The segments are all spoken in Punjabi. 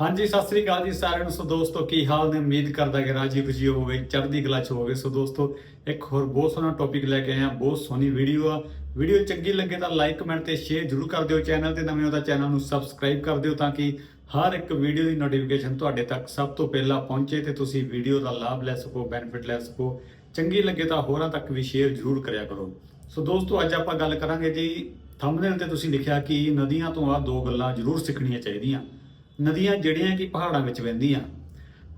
ਹਾਂਜੀ, ਸਤਿ ਸ੍ਰੀ ਅਕਾਲ ਜੀ ਸਾਰਿਆਂ ਨੂੰ। ਸੋ ਦੋਸਤੋ, ਕੀ ਹਾਲ ਨੇ? ਉਮੀਦ ਕਰਦਾ ਕਿ ਰਾਜੀਵ ਜੀ ਹੋਵੇ ਚੜ੍ਹਦੀ ਕਲਾ ਚ ਹੋਵੇ ਸੋ ਦੋਸਤੋ, ਇੱਕ ਹੋਰ ਬਹੁਤ ਸੋਹਣਾ ਟੌਪਿਕ ਲੈ ਕੇ ਆਏ ਹਾਂ। ਬਹੁਤ ਸੋਹਣੀ ਵੀਡੀਓ ਆ। ਵੀਡੀਓ ਚੰਗੀ ਲੱਗੇ ਤਾਂ ਲਾਈਕ ਕਮੈਂਟ ਤੇ ਸ਼ੇਅਰ ਜਰੂਰ ਕਰ ਦਿਓ। ਚੈਨਲ ਤੇ ਨਵੇਂ ਹੋ ਤਾਂ ਚੈਨਲ ਨੂੰ ਸਬਸਕ੍ਰਾਈਬ ਕਰ ਦਿਓ ਤਾਂ ਕਿ ਹਰ ਇੱਕ ਵੀਡੀਓ ਦੀ ਨੋਟੀਫਿਕੇਸ਼ਨ ਤੁਹਾਡੇ ਤੱਕ ਸਭ ਤੋਂ ਪਹਿਲਾਂ ਪਹੁੰਚੇ ਤੇ ਤੁਸੀਂ ਵੀਡੀਓ ਦਾ ਲਾਭ ਲੈ ਸਕੋ ਬੈਨੀਫਿਟ ਲੈ ਸਕੋ। ਚੰਗੀ ਲੱਗੇ ਤਾਂ ਹੋਰਾਂ ਤੱਕ ਵੀ ਸ਼ੇਅਰ ਜਰੂਰ ਕਰਿਆ ਕਰੋ। ਸੋ ਦੋਸਤੋ, ਅੱਜ ਆਪਾਂ ਗੱਲ ਕਰਾਂਗੇ ਜੀ। ਥੰਬਨੇਲ ਤੇ ਤੁਸੀਂ ਲਿਖਿਆ ਕਿ ਨਦੀਆਂ ਤੋਂ ਆ ਦੋ ਗੱਲਾਂ ਜਰੂਰ ਸਿੱਖਣੀਆਂ ਚਾਹੀਦੀਆਂ। ਨਦੀਆਂ ਜਿਹੜੀਆਂ ਕਿ ਪਹਾੜਾਂ ਵਿੱਚ ਵਹਿੰਦੀਆਂ।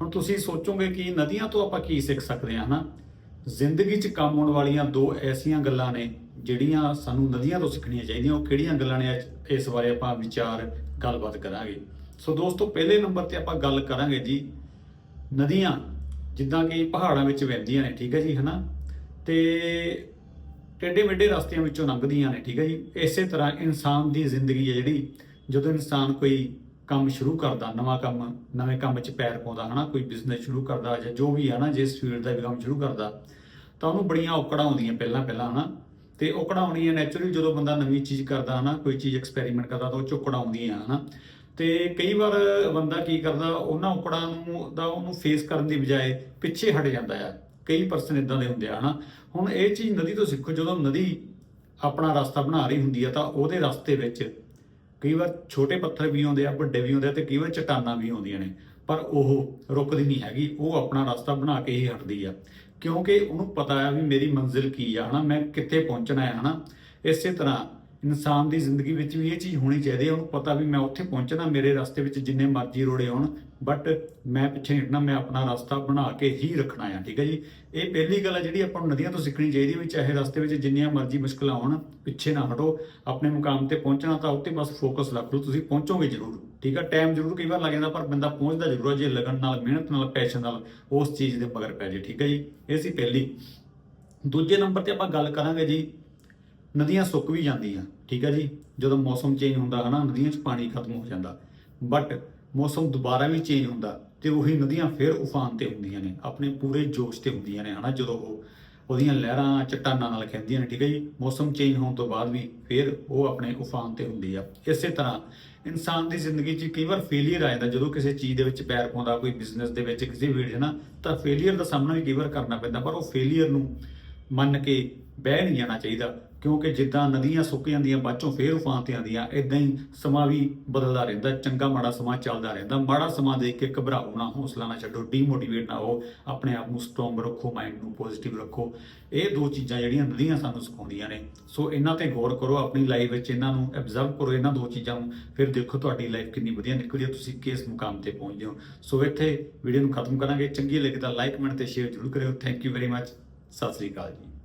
ਹੁਣ ਤੁਸੀਂ ਸੋਚੋਗੇ ਕਿ ਨਦੀਆਂ ਤੋਂ ਆਪਾਂ ਕੀ ਸਿੱਖ ਸਕਦੇ ਹਾਂ, ਹਨਾ? ਜ਼ਿੰਦਗੀ 'ਚ ਕੰਮ ਆਉਣ ਵਾਲੀਆਂ ਦੋ ਐਸੀਆਂ ਗੱਲਾਂ ਨੇ ਜਿਹੜੀਆਂ ਸਾਨੂੰ ਨਦੀਆਂ ਤੋਂ ਸਿੱਖਣੀਆਂ ਚਾਹੀਦੀਆਂ। ਉਹ ਕਿਹੜੀਆਂ ਗੱਲਾਂ ਨੇ ਅੱਜ ਇਸ ਬਾਰੇ ਆਪਾਂ ਵਿਚਾਰ, ਗੱਲਬਾਤ ਕਰਾਂਗੇ। ਸੋ ਦੋਸਤੋ, ਪਹਿਲੇ ਨੰਬਰ ਤੇ ਆਪਾਂ ਗੱਲ ਕਰਾਂਗੇ ਜੀ। ਨਦੀਆਂ ਜਿੱਦਾਂ ਕਿ ਪਹਾੜਾਂ ਵਿੱਚ ਵਹਿੰਦੀਆਂ ਨੇ, ਠੀਕ ਹੈ ਜੀ, ਹਨਾ? ਤੇ ਟੇਢੇ ਮੇਢੇ ਰਸਤਿਆਂ ਵਿੱਚੋਂ ਲੰਘਦੀਆਂ ਨੇ, ਠੀਕ ਹੈ ਜੀ। ਇਸੇ ਤਰ੍ਹਾਂ ਇਨਸਾਨ ਦੀ ਜ਼ਿੰਦਗੀ ਹੈ ਜਿਹੜੀ। ਜਦੋਂ ਇਨਸਾਨ ਕੋਈ ਕੰਮ ਸ਼ੁਰੂ ਕਰਦਾ, ਨਵਾਂ ਕੰਮ, ਨਵੇਂ ਕੰਮ 'ਚ ਪੈਰ ਪਾਉਂਦਾ, ਹਨਾ, ਕੋਈ ਬਿਜ਼ਨਸ ਸ਼ੁਰੂ ਕਰਦਾ ਜਾਂ ਜੋ ਵੀ ਹੈ ਨਾ, ਜਿਸ ਫੀਲਡ ਦਾ ਵੀ ਕੰਮ ਸ਼ੁਰੂ ਕਰਦਾ, ਤਾਂ ਉਹਨੂੰ ਬੜੀਆਂ ਔਕੜਾਂ ਆਉਂਦੀਆਂ ਪਹਿਲਾਂ ਪਹਿਲਾਂ, ਹਨਾ। ਤੇ ਔਕੜਾਂ ਆਉਣੀਆਂ ਨੈਚੁਰਲੀ ਜਦੋਂ ਬੰਦਾ ਨਵੀਂ ਚੀਜ਼ ਕਰਦਾ, ਹਨਾ, ਕੋਈ ਚੀਜ਼ ਐਕਸਪੈਰੀਮੈਂਟ ਕਰਦਾ ਤਾਂ ਉਹ ਚੌਕੜਾਂ ਔਕੜਾਂ ਆਉਂਦੀਆਂ, ਹਨਾ। ਤੇ ਕਈ ਵਾਰ ਬੰਦਾ ਕੀ ਕਰਦਾ, ਉਹਨਾਂ ਔਕੜਾਂ ਨੂੰ ਦਾ ਉਹਨੂੰ ਫੇਸ ਕਰਨ ਦੀ ਬਜਾਏ ਪਿੱਛੇ ਹਟ ਜਾਂਦਾ ਆ। ਕਈ ਪਰਸਨ ਇਦਾਂ ਦੇ ਹੁੰਦੇ ਆ, ਹਨਾ। ਹੁਣ ਇਹ ਚੀਜ਼ ਨਦੀ ਤੋਂ ਸਿੱਖੋ, ਜਦੋਂ ਨਦੀ ਆਪਣਾ ਰਸਤਾ ਬਣਾ ਰਹੀ ਹੁੰਦੀ ਆ, ਤਾਂ ਉਹਦੇ ਰਸਤੇ ਵਿੱਚ ਕਈ ਵਾਰ ਛੋਟੇ ਪੱਥਰ ਵੀ ਆਉਂਦੇ ਆ, ਵੱਡੇ ਵੀ ਆਉਂਦੇ ਆ ਤੇ ਕਈ ਵਾਰ ਚਟਾਨਾਂ ਵੀ ਆਉਂਦੀਆਂ ਨੇ। ਪਰ ਉਹ ਰੁਕਦੀ ਨਹੀਂ ਹੈਗੀ, ਉਹ ਆਪਣਾ ਰਸਤਾ ਬਣਾ ਕੇ ਹੀ ਹਟਦੀ ਆ। ਕਿਉਂਕਿ ਉਹਨੂੰ ਪਤਾ ਆ ਵੀ ਮੇਰੀ ਮੰਜ਼ਿਲ ਕੀ ਆ, ਹਨਾ? ਮੈਂ ਕਿੱਥੇ ਪਹੁੰਚਣਾ ਹੈ ਹਨਾ? ਇਸੇ ਤਰ੍ਹਾਂ ਇਨਸਾਨ ਦੀ ਜ਼ਿੰਦਗੀ ਵਿੱਚ ਵੀ ਇਹ ਚੀਜ਼ ਹੋਣੀ ਚਾਹੀਦੀ ਹੈ, ਉਹਨੂੰ ਪਤਾ ਵੀ ਮੈਂ ਉੱਥੇ ਪਹੁੰਚਣਾ, ਮੇਰੇ ਰਸਤੇ ਵਿੱਚ ਜਿੰਨੇ ਮਰਜ਼ੀ ਰੋੜੇ ਹੋਣ ਬਟ ਮੈਂ ਪਿੱਛੇ ਨਹੀਂ ਹਟਣਾ, ਮੈਂ ਆਪਣਾ ਰਸਤਾ ਬਣਾ ਕੇ ਹੀ ਰੱਖਣਾ ਆ, ਠੀਕ ਹੈ ਜੀ? ਇਹ ਪਹਿਲੀ ਗੱਲ ਹੈ ਜਿਹੜੀ ਆਪਾਂ ਨੂੰ ਨਦੀਆਂ ਤੋਂ ਸਿੱਖਣੀ ਚਾਹੀਦੀ ਹੈ ਵੀ ਚਾਹੇ ਰਸਤੇ ਵਿੱਚ ਜਿੰਨੀਆਂ ਮਰਜ਼ੀ ਮੁਸ਼ਕਲਾਂ ਹੋਣ, ਪਿੱਛੇ ਨਾ ਹਟੋ, ਆਪਣੇ ਮੁਕਾਮ ਤੇ ਪਹੁੰਚਣਾ ਤਾਂ ਉੱਤੇ ਬਸ ਫੋਕਸ ਰੱਖ ਲਓ, ਤੁਸੀਂ ਪਹੁੰਚੋਗੇ ਜ਼ਰੂਰ, ਠੀਕ ਹੈ? ਟਾਈਮ ਜ਼ਰੂਰ ਕਈ ਵਾਰ ਲੱਗ ਜਾਂਦਾ, ਪਰ ਬੰਦਾ ਪਹੁੰਚਦਾ ਜ਼ਰੂਰ ਹੈ ਜੇ ਲਗਨ ਨਾਲ, ਮਿਹਨਤ ਨਾਲ ਪੈਸ਼ਨ ਨਾਲ ਉਸ ਚੀਜ਼ ਦੇ ਮਗਰ ਪੈ ਜੇ, ਠੀਕ ਹੈ ਜੀ? ਇਹ ਸੀ ਪਹਿਲੀ। ਦੂਜੇ ਨੰਬਰ ਤੇ ਆਪਾਂ ਗੱਲ ਕਰਾਂਗੇ ਜੀ ਨਦੀਆਂ ਸੁੱਕ ਵੀ ਜਾਂਦੀਆਂ, ਠੀਕ ਹੈ ਜੀ? ਜਦੋਂ ਮੌਸਮ ਚੇਂਜ ਹੁੰਦਾ ਹਨਾ, ਨਦੀਆਂ 'ਚ ਪਾਣੀ ਖਤਮ ਹੋ ਜਾਂਦਾ। ਬਟ ਮੌਸਮ ਦੁਬਾਰਾ ਵੀ ਚੇਂਜ ਹੁੰਦਾ ਤੇ ਉਹੀ ਨਦੀਆਂ ਫਿਰ ਉਫਾਨ ਤੇ ਹੁੰਦੀਆਂ ਨੇ, ਆਪਣੇ ਪੂਰੇ ਜੋਸ਼ ਤੇ ਹੁੰਦੀਆਂ ਨੇ ਹਨਾ, ਜਦੋਂ ਉਹ ਉਹਦੀਆਂ ਲਹਿਰਾਂ, ਚਟਾਨਾਂ ਨਾਲ ਖਹਿੰਦੀਆਂ ਨੇ, ਠੀਕ ਹੈ ਜੀ? ਮੌਸਮ ਚੇਂਜ ਹੋਣ ਤੋਂ ਬਾਅਦ ਵੀ ਫਿਰ ਉਹ ਆਪਣੇ ਉਫਾਨ ਤੇ ਹੁੰਦੀ ਆ। ਇਸੇ ਤਰ੍ਹਾਂ ਇਨਸਾਨ ਦੀ ਜ਼ਿੰਦਗੀ 'ਚ ਕਈ ਵਾਰ ਫੇਲਿਅਰ ਆ ਜਾਂਦਾ, ਜਦੋਂ ਕਿਸੇ ਚੀਜ਼ ਦੇ ਵਿੱਚ ਪੈਰ ਪਾਉਂਦਾ, ਕੋਈ ਬਿਜ਼ਨਸ ਦੇ ਵਿੱਚ ਕਿਸੇ ਵੀ ਹੈ ਨਾ ਤਾਂ ਫੇਲਿਅਰ ਦਾ ਸਾਹਮਣਾ ਵੀ ਕਈ ਵਾਰ ਕਰਨਾ ਪੈਂਦਾ, ਪਰ ਉਹ ਫੇਲਿਅਰ ਨੂੰ ਮੰਨ ਕੇ ਬਹਿ ਨਹੀਂ ਜਾਣਾ ਚਾਹੀਦਾ। ਕਿਉਂਕਿ ਜਿੱਦਾਂ ਨਦੀਆਂ ਸੁੱਕ ਜਾਂਦੀਆਂ ਬਾਅਦੋਂ ਫੇਰ ਉਫਾਨ ਤੇ ਆਉਂਦੀਆਂ ਇਦਾਂ ਹੀ ਸਮਾਂ ਵੀ ਬਦਲਦਾ ਰਹਿੰਦਾ, ਚੰਗਾ ਮਾੜਾ ਸਮਾਂ ਚੱਲਦਾ ਰਹਿੰਦਾ। ਮਾੜਾ ਸਮਾਂ ਦੇਖ ਕੇ ਘਬਰਾਓ ਨਾ, ਹੌਸਲਾ ਨਾ ਛੱਡੋ ਡੀਮੋਟੀਵੇਟ ਨਾ ਹੋ, ਆਪਣੇ ਆਪ ਨੂੰ ਸਟਰੋਂਗ ਰੱਖੋ ਮਾਈਂਡ ਨੂੰ ਪੋਜ਼ਿਟਿਵ ਰੱਖੋ। ਇਹ ਦੋ ਚੀਜ਼ਾਂ ਜਿਹੜੀਆਂ ਨਦੀਆਂ ਸਾਨੂੰ ਸਿਖਾਉਂਦੀਆਂ ਨੇ। ਸੋ ਇਹਨਾਂ ਤੇ ਗੌਰ ਕਰੋ, ਆਪਣੀ ਲਾਈਫ ਵਿੱਚ ਇਹਨਾਂ ਨੂੰ ਐਬਜ਼ਰਵ ਕਰੋ, ਇਹਨਾਂ ਦੋ ਚੀਜ਼ਾਂ ਨੂੰ। ਫਿਰ ਦੇਖੋ ਤੁਹਾਡੀ ਲਾਈਫ ਕਿੰਨੀ ਵਧੀਆ ਨਿਕਲਦੀ ਹੈ, ਤੁਸੀਂ ਕਿਸ ਮੁਕਾਮ ਤੇ ਪਹੁੰਚਦੇ ਹੋ। ਸੋ ਇੱਥੇ ਵੀਡੀਓ ਨੂੰ ਖਤਮ ਕਰਾਂਗੇ। ਚੰਗੀ ਲੱਗੇ ਤਾਂ ਲਾਈਕ ਕਮੈਂਟ ਤੇ ਸ਼ੇਅਰ ਜ਼ਰੂਰ ਕਰਿਓ। Thank you very much Sat Sri ਅਕਾਲ ਜੀ।